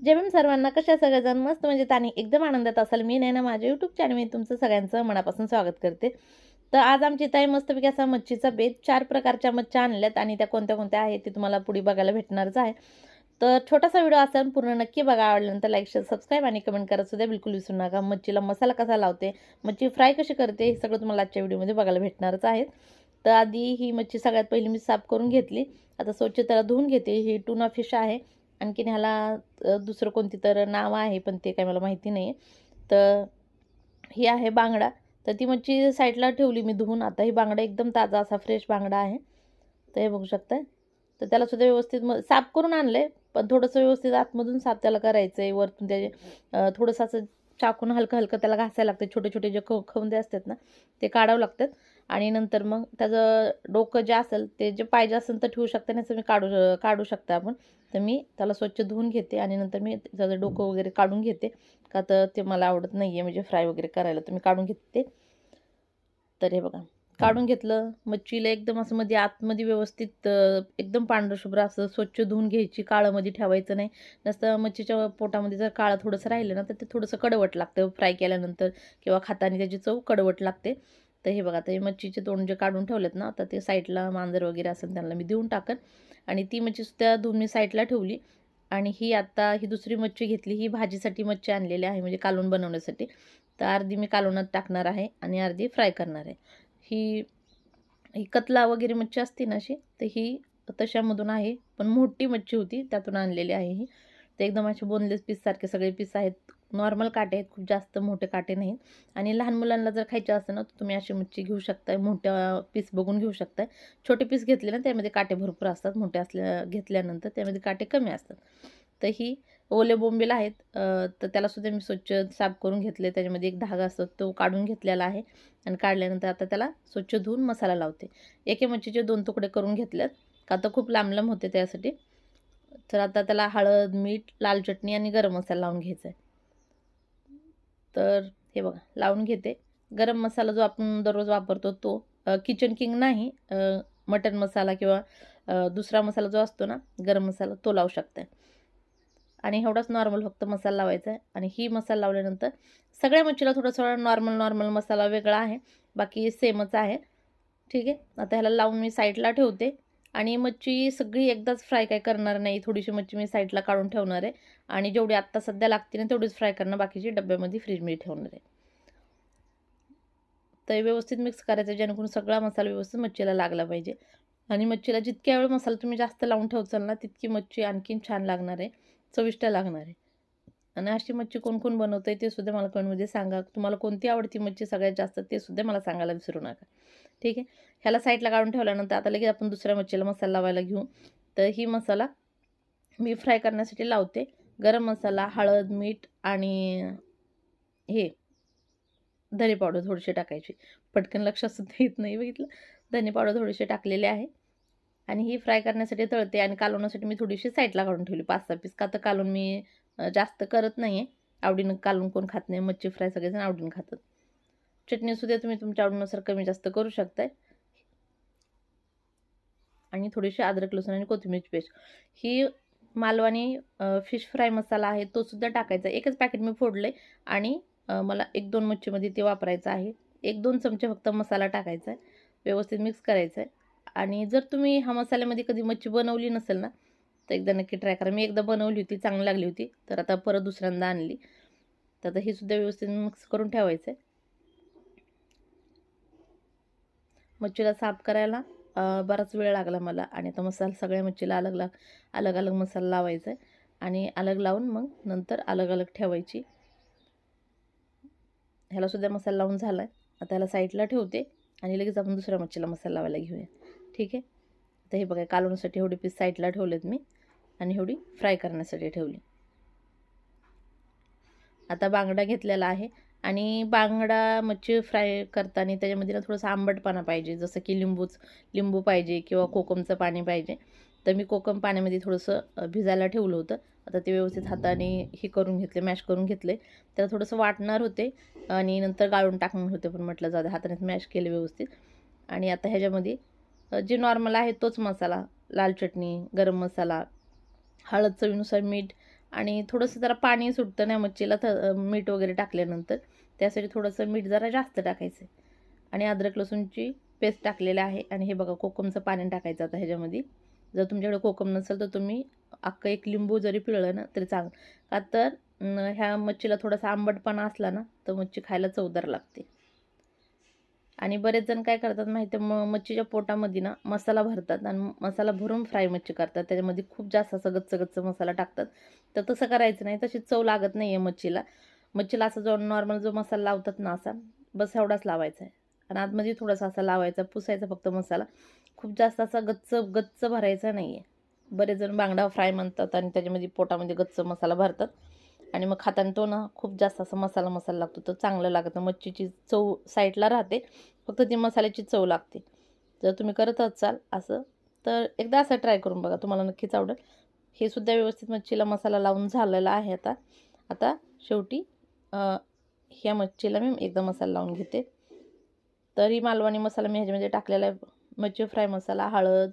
जे मॅम सर्वांना कशा सगळेजण मस्त म्हणजे आणि एकदम आनंदात असाल. मी नाही ना माझ्या यूट्यूब चॅनलमध्ये मी तुमचं सगळ्यांचं मनापासून स्वागत करते. तर आज आमची ताई मस्तपैकी असा मच्छीचा बेत चार प्रकारच्या मच्छ्या आणल्यात आणि त्या कोणत्या कोणत्या आहेत ते तुम्हाला पुढे बघायला भेटणारच आहे. तर छोटासा व्हिडिओ असेल पूर्ण नक्की बघा. आवडल्यानंतर लाईक शेअर सबस्क्राईब आणि कमेंट करा सुद्धा बिलकुल विसरू नका. मच्छीला मसाला कसा लावते मच्छी फ्राय कशी करते हे सगळं तुम्हाला आजच्या व्हिडिओमध्ये बघायला भेटणारच आहे. तर आधी ही मच्छी सगळ्यात पहिली मी साफ करून घेतली. आता स्वच्छ त्याला धुवून घेते. ही टुना फिश आहे. आणखीन ह्याला दुसरं कोणती तर नाव आहे पण ते काय मला माहिती नाही तर ही आहे बांगडा. तर ती मच्छी साईडला ठेवली मी धुवून. आता ही बांगडा एकदम ताजा असा फ्रेश बांगडा आहे. तर हे बघू शकताय. तर त्यालासुद्धा व्यवस्थित म साफ करून आणलं आहे पण थोडंसं व्यवस्थित आतमधून साफ त्याला करायचं आहे वरतून त्याचे थोडंसं असं चाकून हलकं हलकं त्याला घासायला लागतं छोटे छोटे जे ख खवंदे असतात ना ते काढावं लागतात. आणि नंतर मग त्याचं डोकं जे असेल ते जे पाहिजे असेल तर ठेवू शकता नाही तर मी काढू काढू शकता आपण. तर मी त्याला स्वच्छ धुवून घेते आणि नंतर मी त्याचं डोकं वगैरे काढून घेते. का तर ते मला आवडत नाही आहे म्हणजे फ्राय वगैरे करायला तर मी काढून घेते. तर हे बघा काढून घेतलं. मच्छीला एकदम असं मध्ये आतमध्ये व्यवस्थित एकदम पांढरशुभ्र असं स्वच्छ धुवून घ्यायची. काळामध्ये ठेवायचं नाही. नसतं मच्छीच्या पोटामध्ये जर काळं थोडंसं राहिलं ना तर ते थोडंसं कडवट लागतं. फ्राय केल्यानंतर किंवा खाताना त्याची चव कडवट लागते. तर हे बघा आता हे मच्छीचे तोंड जे काढून ठेवलेत ना तर ते साईडला मांजर वगैरे असेल त्यांना मी देऊन टाकन. आणि ती मच्छीसुद्धा धुवून मी साईडला ठेवली. आणि ही आता ही दुसरी मच्छी घेतली ही भाजीसाठी मच्छी आणलेली आहे म्हणजे कालवण बनवण्यासाठी. तर अर्धी मी कालवणात टाकणार आहे आणि अर्धी फ्राय करणार आहे. ही ही कतला वगैरे मच्छी असते ना अशी तर ही तशामधून आहे. पण मोठी मच्छी होती त्यातून आणलेली आहे ही. ते एकदम असे बोनलेस पीससारखे सगळे पीस आहेत. नॉर्मल काटे आहेत खूप जास्त मोठे काटे नाहीत. आणि लहान मुलांना जर खायचे असेल ना तर तुम्ही अशी मच्छी घेऊ शकताय मोठ्या पीस बघून घेऊ शकताय. छोटे पीस घेतले ना त्यामध्ये काटे भरपूर असतात मोठे असल्या घेतल्यानंतर त्यामध्ये काटे कमी असतात. तर ही ओले बोंबील आहेत तर त्यालासुद्धा मी स्वच्छ साफ करून घेतले त्याच्यामध्ये एक धागा असतो तो काढून घेतलेला आहे. आणि काढल्यानंतर आता त्याला स्वच्छ धुवून मसाला लावते. एके मच्छीचे दोन तुकडे करून घेतल्यात का तर खूप लांब लांब होते त्यासाठी. तर आता त्याला हळद मीठ लाल चटणी आणि गरम मसाला लावून घ्यायचा आहे तर हे बघा लावून घेते. गरम मसाला जो आपण दररोज वापरतो तो किचन किंग नाही मटन मसाला किंवा दुसरा मसाला जो असतो ना गरम मसाला तो लावू शकता आणि एवढाच नॉर्मल फक्त मसाला लावायचा आहे आणि ही मसाला लावल्यानंतर सगळ्या मच्छीला थोडा थोडा नॉर्मल नॉर्मल मसाला वेगळा आहे. बाकी सेमच आहे. ठीक आहे? आता ह्याला लावून मी साईडला ठेवते. आणि मच्छी सगळी एकदाच फ्राय काय करणार नाही. थोडीशी मच्छी मी साईडला काढून ठेवणार आहे. आणि जेवढी आत्ता सध्या लागते ना तेवढीच फ्राय करणार. बाकीची डब्यामध्ये फ्रीजमध्ये ठेवणार आहे. तर व्यवस्थित मिक्स करायचं जेणेकरून सगळा मसाला व्यवस्थित मच्छीला लागला पाहिजे. आणि मच्छीला जितक्या वेळ मसाला तुम्ही जास्त लावून ठेवचाल ना तितकी मच्छी आणखीन छान लागणार आहे. चविष्ट लागणार आहे. आणि अशी मच्छी कोण कोण बनवतं आहे ते सुद्धा मला कमेंटमध्ये सांगा. तुम्हाला कोणती आवडती मच्छी सगळ्यात जास्त ते सुद्धा मला सांगायला विसरू नका. ठीक आहे? ह्याला साईडला काढून ठेवल्यानंतर आता लगेच आपण दुसऱ्या मच्छीला मसाला लावायला घेऊ. तर ही मसाला मी फ्राय करण्यासाठी लावते. गरम मसाला हळद मीठ आणि हे धने पावडर थोडीशी टाकायची. पटकन लक्ष सुद्धा येत नाही बघितलं? धने पावडर थोडीशी टाकलेले आहे. आणि ही फ्राय करण्यासाठी तळते आणि कालवण्यासाठी मी थोडीशी साईडला काढून ठेवली. पाच सहा पीस का तर कालवून मी जास्त करत नाही आहे आवडीनं कालवून कोण खात नाही. मच्छी फ्राय सगळेजण आवडीनं खातात. चटणीसुद्धा तुम्ही तुमच्या आवडीनुसार कमी जास्त करू शकताय. आणि थोडीशी अद्रक लसूण आणि कोथिंबीर पेस्ट. ही मालवानी फिश फ्राय मसाला आहे तो सुद्धा टाकायचा. एकच पॅकेट मी फोडलं आणि मला एक दोन मच्छीमध्ये ते वापरायचं आहे. एक दोन चमचे फक्त मसाला टाकायचा आहे व्यवस्थित मिक्स करायचं आहे आणि जर तुम्ही हा मसाल्यामध्ये कधी मच्छी बनवली नसेल ना तर एकदा नक्की ट्राय करा. मी एकदा बनवली होती चांगली लागली होती तर आता परत दुसऱ्यांदा आणली. तर आता हे सुद्धा व्यवस्थित मिक्स करून ठेवायचं आहे मच्छीला साफ करायला बराच वेळ लागला मला आणि आता मसाला सगळ्या मच्छीला अलग लाग अलग अलग मसाला लावायचा आहे आणि अलग लावून मग नंतर अलग अलग ठेवायची. ह्यालासुद्धा मसाला लावून झाला आहे आता ह्याला साईडला ठेवते आणि लगेच आपण दुसऱ्या मच्छीला मसाला लावायला घेऊया. ठीक आहे? आता हे बघा कालवण्यासाठी एवढी पीस साईडला ठेवलेत मी आणि एवढी फ्राय करण्यासाठी ठेवली. आता बांगडा घेतलेला आहे. आणि बांगडा मच्छी फ्राय करताना त्याच्यामध्ये ना थोडंसं आंबटपणा पाहिजे. जसं की लिंबूच लिंबू पाहिजे किंवा कोकमचं पाणी पाहिजे. तर मी कोकम पाण्यामध्ये थोडंसं भिजायला ठेवलं होतं. आता ते व्यवस्थित हाताने हे करून घेतले मॅश करून घेतले. त्याला थोडंसं वाटणार होते आणि नंतर गाळून टाकणार होते पण म्हटलं जाऊ दे हातानेच मॅश केले व्यवस्थित. आणि आता ह्याच्यामध्ये जे नॉर्मल आहे तोच मसाला लाल चटणी गरम मसाला हळद चवीनुसार मीठ आणि थोडंसं जरा पाणी सुटतं नाही मच्छीला थ मीठ वगैरे टाकल्यानंतर. त्यासाठी थोडंसं मीठ जरा जास्त टाकायचं आणि अद्रक लसूणची पेस्ट टाकलेली आहे. आणि हे बघा कोकमचं पाणी टाकायचं आता ह्याच्यामध्ये. जर तुमच्याकडे कोकम नसेल तर तुम्ही अख्खं एक लिंबू जरी पिळलं ना तरी चांगलं. का तर ह्या मच्छीला थोडासा आंबटपणा असला ना तर मच्छी खायला चवदार लागते. आणि बरेच जण काय करतात माहिती आहे म मच्छीच्या पोटामध्ये ना मसाला भरतात आणि मसाला भरून फ्राय मच्छी करतात. त्याच्यामध्ये खूप जास्त असं गच्च गच्च मसाला टाकतात. तर तसं करायचं नाही तशी चव लागत नाही आहे मच्छीला. मच्छीला असा जो नॉर्मल जो मसाला लावतात ना असा बस एवढाच लावायचा आहे. आणि आतमध्ये थोडासा असा लावायचा पुसायचा फक्त मसाला. खूप जास्त असा गच्च गच्च भरायचा नाही आहे बरेच जण बांगडा फ्राय म्हणतात आणि त्याच्यामध्ये पोटामध्ये गच्च मसाला भरतात. आणि मग खाताना तो ना खूप जास्त असा मसाला मसाला लागतो. तर चांगलं लागत नाही. मच्छीची चव साईडला राहते. फक्त ती मसाल्याची चव लागते. जर तुम्ही करत असाल असं तर एकदा असं ट्राय करून बघा. तुम्हाला नक्कीच आवडेल. हे सुद्धा व्यवस्थित मच्छीला मसाला लावून झालेला आहे आता. आता शेवटी ह्या मच्छीला मी एकदा मसाला लावून घेते. तर ही मालवणी मसाला मी ह्याच्यामध्ये टाकलेला आहे. मच्छी फ्राय मसाला हळद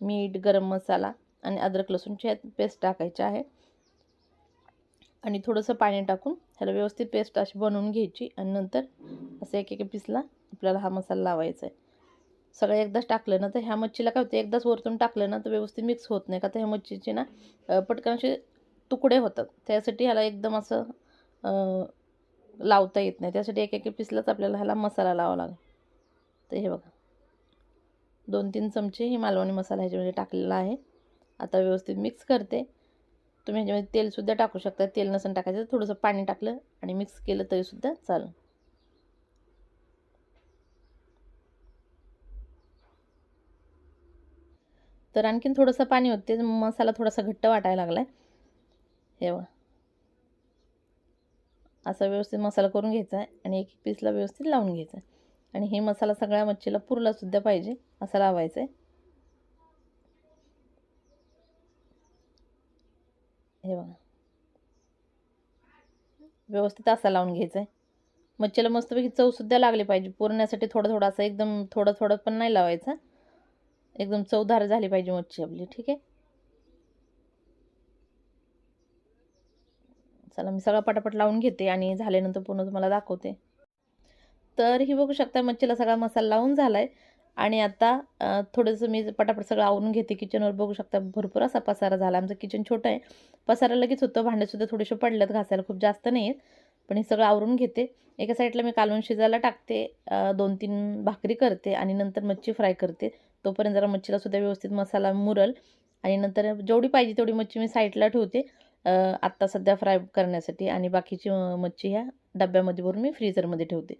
मीठ गरम मसाला आणि अद्रक लसूणची पेस्ट टाकायची आहे. आणि थोडंसं पाणी टाकून ह्याला व्यवस्थित पेस्ट अशी बनवून घ्यायची आणि नंतर असं एक एक पीसला आपल्याला हा मसाला लावायचा आहे. सगळं एकदाच टाकलं ना तर ह्या मच्छीला काय होतं एकदाच वरतून टाकलं ना तर व्यवस्थित मिक्स होत नाही. का तर ह्या मच्छीचे ना पटकन असे तुकडे होतात. त्यासाठी ह्याला एकदम असं लावता येत नाही. त्यासाठी एक एक पीसलाच आपल्याला ह्याला मसाला लावावा लागेल. तर हे बघा. दोन तीन चमचे ही मालवणी मसाला ह्याच्यामध्ये टाकलेला आहे. आता व्यवस्थित मिक्स करते. तुम्ही ह्याच्यामध्ये तेलसुद्धा टाकू शकता. तेल नसून टाकायचं थोडंसं पाणी टाकलं आणि मिक्स केलं तरीसुद्धा चालेल. तर आणखीन थोडंसं पाणी होते. मसाला थोडासा घट्ट वाटायला लागला आहे हे असा व्यवस्थित मसाला करून घ्यायचा आहे आणि एक पीसला व्यवस्थित लावून घ्यायचा. आहे आणि हे मसाला सगळ्या मच्छीला पुरलासुद्धा पाहिजे असा लावायचा आहे हे बघा. व्यवस्थित असा लावून घ्यायचा आहे मच्छीला मस्तपैकी चवसुद्धा लागली पाहिजे. पुरण्यासाठी थोडं थोडं असं एकदम थोडं थोडं पण नाही लावायचं. एकदम चवदार झाली पाहिजे मच्छी आपली. ठीक आहे? चला मी सगळं पटापट लावून घेते आणि झाल्यानंतर पुन्हा तुम्हाला दाखवते. तर ही बघू शकता मच्छीला सगळा मसाला लावून झाला आहे आणि आता थोडंसं मी पटापट सगळं आवरून घेते. किचनवर बघू शकता भरपूर असा पसारा झाला. आमचं किचन छोटं आहे. पसारा लगेच होतं. भांडेसुद्धा थोडेसे पडल्यात घासायला खूप जास्त नाही आहेत पण हे सगळं आवरून घेते. एका साईडला मी कालवून शिजायला टाकते. दोन तीन भाकरी करते आणि नंतर मच्छी फ्राय करते. तोपर्यंत जरा मच्छीला सुद्धा व्यवस्थित मसाला मुरल आणि नंतर जेवढी पाहिजे तेवढी मच्छी मी साईडला ठेवते. आत्ता सध्या फ्राय करण्यासाठी आणि बाकीची मच्छी ह्या डब्यामध्ये भरून मी फ्रीजरमध्ये ठेवते.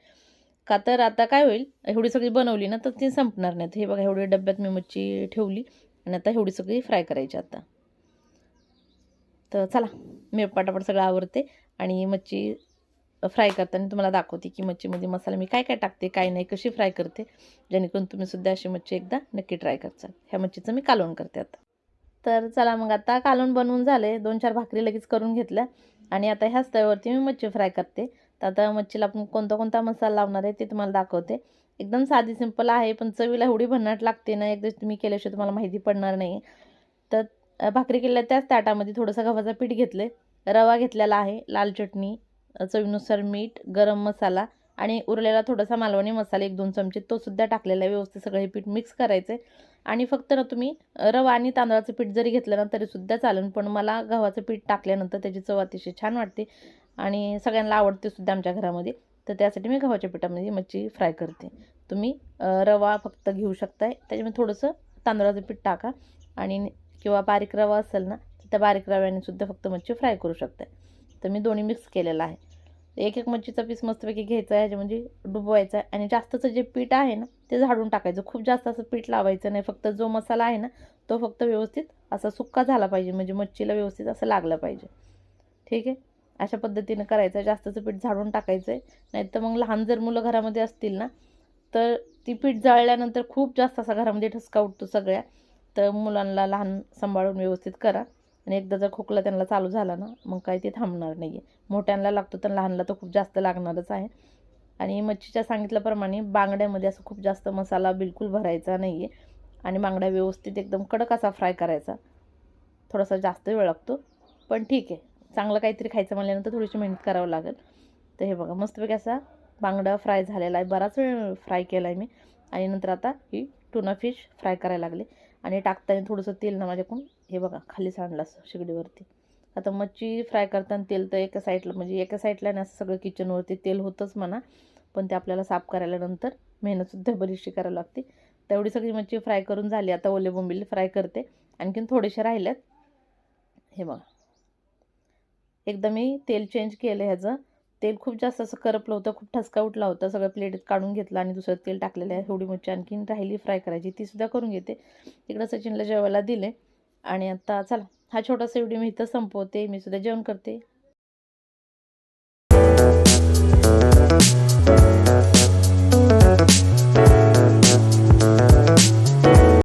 का तर आता काय होईल? एवढी सगळी बनवली ना तर ती संपणार नाहीत. हे बघा एवढी डब्यात मी मच्छी ठेवली आणि आता एवढी सगळी फ्राय करायची आता. तर चला मी पटापट सगळं आवरते आणि मच्छी फ्राय करताना तुम्हाला दाखवते की मच्छीमध्ये मसाला मी काय काय टाकते काय नाही कशी फ्राय करते. जेणेकरून तुम्ही सुद्धा अशी मच्छी एकदा नक्की ट्राय करचाल. ह्या मच्छीचं मी कालवण करते आता. तर चला मग आता कालवण बनवून झाले दोन चार भाकरी लगेच करून घेतल्या. आणि आता ह्याच तव्यावरती मी मच्छी फ्राय करते. तर आता मच्छीला आपण कोणता कोणता मसाला लावणार आहे ते तुम्हाला दाखवते. एकदम साधी सिंपल आहे पण चवीला एवढी भन्नाट लागते ना एकदा तुम्ही केल्याशिवाय तुम्हाला माहिती पडणार नाही. तर भाकरी केल्या त्याच ताटामध्ये थोडंसं गव्हाचं पीठ घेतले रवा घेतलेला आहे लाल चटणी चवीनुसार मीठ गरम मसाला आणि उरलेला थोडासा मालवणी मसाला एक दोन चमचे तो सुद्धा टाकलेला आहे. व्यवस्थित सगळं हे पीठ मिक्स करायचं आहे आणि फक्त ना तुम्ही रवा आणि तांदळाचं पीठ जरी घेतलं ना तरीसुद्धा चालेल. पण मला गव्हाचं पीठ टाकल्यानंतर त्याची चव अतिशय छान वाटते. आणि सगळ्यांना आवडते सुद्धा आमच्या घरामध्ये. तर त्यासाठी मी गव्हाच्या पिठामध्ये मच्छी फ्राय करते. तुम्ही रवा फक्त घेऊ शकताय. त्याच्यामध्ये थोडंसं तांदळाचं पीठ टाका. आणि किंवा बारीक रवा असेल ना तर त्या बारीक रव्याने सुद्धा फक्त मच्छी फ्राय करू शकताय. तर मी दोन्ही मिक्स केलेलं आहे. एक एक मच्छीचा पीस मस्तपैकी घ्यायचा आहे म्हणजे डुबवायचा आहे. आणि जास्तचं जे पीठ आहे ना ते झाडून टाकायचं. खूप जास्त असं पीठ लावायचं नाही. फक्त जो मसाला आहे ना तो फक्त व्यवस्थित असा सुक्का झाला पाहिजे. म्हणजे मच्छीला व्यवस्थित असं लागलं पाहिजे. ठीक आहे? अशा पद्धतीनं करायचं. जास्तचं पीठ झाडून टाकायचं आहे नाही तर मग लहान जर मुलं घरामध्ये असतील ना तर ती पीठ जळल्यानंतर खूप जास्त असा घरामध्ये ठसका उठतो सगळ्या. तर मुलांना लहान सांभाळून व्यवस्थित करा. आणि एकदा जर खोकला त्यांना चालू झाला ना मग काही ते थांबणार नाही आहे मोठ्यांना लागतो तर लहानला तर खूप जास्त लागणारच आहे. आणि मच्छीच्या सांगितल्याप्रमाणे बांगड्यामध्ये असं खूप जास्त मसाला बिलकुल भरायचा नाही आहे आणि बांगड्या व्यवस्थित एकदम कडक असा फ्राय करायचा. थोडासा जास्त वेळ लागतो. पण ठीक आहे. चांगलं काहीतरी खायचं म्हणल्यानंतर थोडीशी मेहनत करावं लागेल. तर हे बघा मस्तपैकी असा बांगडा फ्राय झालेला आहे. बराच वेळ फ्राय केला आहे मी. आणि नंतर आता ही टुना फिश फ्राय करायला लागले. आणि टाकताना थोडंसं तेल ना माझ्याकडून. हे बघा खाली सांडलं असं शेगडीवरती. आता मच्छी फ्राय करताना तेल तर एका साईडला म्हणजे एका साईडला ना असं सगळं किचनवरती तेल होतंच म्हणा. पण ते आपल्याला साफ करायला नंतर मेहनतसुद्धा बरीचशी करावी लागते. तेवढी सगळी मच्छी फ्राय करून झाली. आता ओले बोंबिल फ्राय करते. आणखीन थोडेसे राहिल्यात हे बघा. एकदा मी तेल चेंज केलं ह्याचं. तेल खूप जास्त असं करपलं होतं खूप ठसका उठला होता सगळं प्लेट काढून घेतलं आणि दुसरं तेल टाकलेलं आहे एवढी मच्छी आणखीन राहिली फ्राय करायची तीसुद्धा करून घेते. इकडं सचिनला जेवायला दिले आणि आता चला हा छोटासा व्हिडिओ मी इथं संपवते मी सुद्धा जेवण करते.